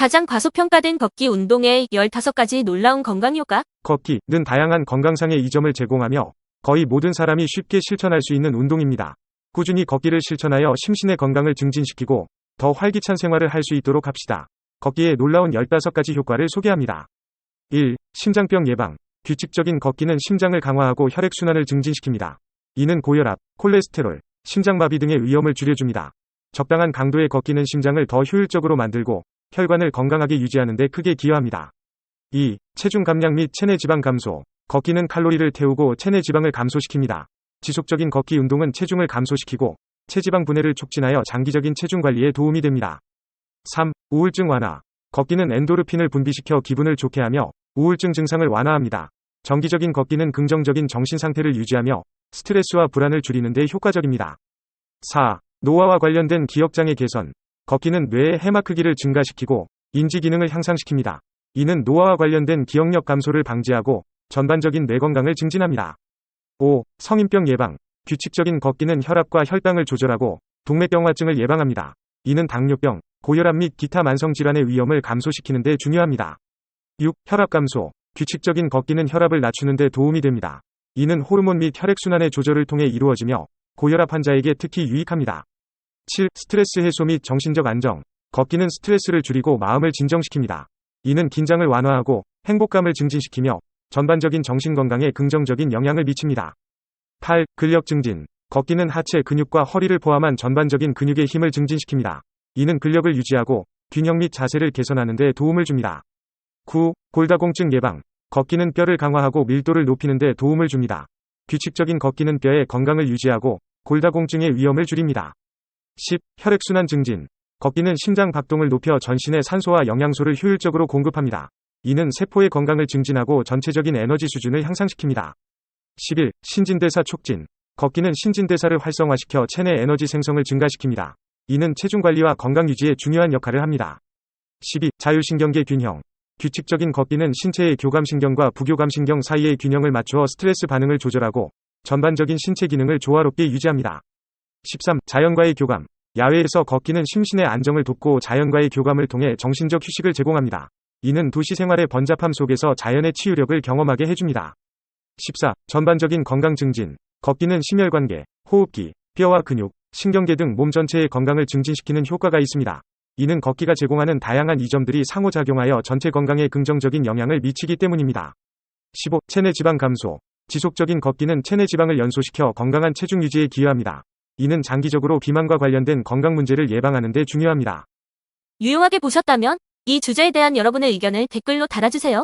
가장 과소평가된 걷기 운동의 15가지 놀라운 건강 효과. 걷기는 다양한 건강상의 이점을 제공하며 거의 모든 사람이 쉽게 실천할 수 있는 운동입니다. 꾸준히 걷기를 실천하여 심신의 건강을 증진시키고 더 활기찬 생활을 할 수 있도록 합시다. 걷기의 놀라운 15가지 효과를 소개합니다. 1. 심장병 예방. 규칙적인 걷기는 심장을 강화하고 혈액순환을 증진시킵니다. 이는 고혈압, 콜레스테롤, 심장마비 등의 위험을 줄여줍니다. 적당한 강도의 걷기는 심장을 더 효율적으로 만들고 혈관을 건강하게 유지하는 데 크게 기여합니다. 2. 체중 감량 및 체내 지방 감소. 걷기는 칼로리를 태우고 체내 지방을 감소시킵니다. 지속적인 걷기 운동은 체중을 감소시키고 체지방 분해를 촉진하여 장기적인 체중 관리에 도움이 됩니다. 3. 우울증 완화. 걷기는 엔도르핀을 분비시켜 기분을 좋게 하며 우울증 증상을 완화합니다. 정기적인 걷기는 긍정적인 정신 상태를 유지하며 스트레스와 불안을 줄이는 데 효과적입니다. 4. 노화와 관련된 기억장애 개선. 걷기는 뇌의 해마 크기를 증가시키고 인지 기능을 향상시킵니다. 이는 노화와 관련된 기억력 감소를 방지하고 전반적인 뇌 건강을 증진합니다. 5. 성인병 예방. 규칙적인 걷기는 혈압과 혈당을 조절하고 동맥경화증을 예방합니다. 이는 당뇨병, 고혈압 및 기타 만성 질환의 위험을 감소시키는 데 중요합니다. 6. 혈압 감소. 규칙적인 걷기는 혈압을 낮추는 데 도움이 됩니다. 이는 호르몬 및 혈액순환의 조절을 통해 이루어지며 고혈압 환자에게 특히 유익합니다. 7. 스트레스 해소 및 정신적 안정. 걷기는 스트레스를 줄이고 마음을 진정시킵니다. 이는 긴장을 완화하고 행복감을 증진시키며 전반적인 정신 건강에 긍정적인 영향을 미칩니다. 8. 근력 증진. 걷기는 하체 근육과 허리를 포함한 전반적인 근육의 힘을 증진시킵니다. 이는 근력을 유지하고 균형 및 자세를 개선하는 데 도움을 줍니다. 9. 골다공증 예방. 걷기는 뼈를 강화하고 밀도를 높이는 데 도움을 줍니다. 규칙적인 걷기는 뼈의 건강을 유지하고 골다공증의 위험을 줄입니다. 10. 혈액순환 증진. 걷기는 심장 박동을 높여 전신에 산소와 영양소를 효율적으로 공급합니다. 이는 세포의 건강을 증진하고 전체적인 에너지 수준을 향상시킵니다. 11. 신진대사 촉진. 걷기는 신진대사를 활성화시켜 체내 에너지 생성을 증가시킵니다. 이는 체중 관리와 건강 유지에 중요한 역할을 합니다. 12. 자율신경계 균형. 규칙적인 걷기는 신체의 교감신경과 부교감신경 사이의 균형을 맞추어 스트레스 반응을 조절하고 전반적인 신체 기능을 조화롭게 유지합니다. 13. 자연과의 교감. 야외에서 걷기는 심신의 안정을 돕고 자연과의 교감을 통해 정신적 휴식을 제공합니다. 이는 도시 생활의 번잡함 속에서 자연의 치유력을 경험하게 해줍니다. 14. 전반적인 건강 증진. 걷기는 심혈관계, 호흡기, 뼈와 근육, 신경계 등 몸 전체의 건강을 증진시키는 효과가 있습니다. 이는 걷기가 제공하는 다양한 이점들이 상호작용하여 전체 건강에 긍정적인 영향을 미치기 때문입니다. 15. 체내 지방 감소. 지속적인 걷기는 체내 지방을 연소시켜 건강한 체중 유지에 기여합니다. 이는 장기적으로 비만과 관련된 건강 문제를 예방하는 데 중요합니다. 유용하게 보셨다면 이 주제에 대한 여러분의 의견을 댓글로 달아주세요.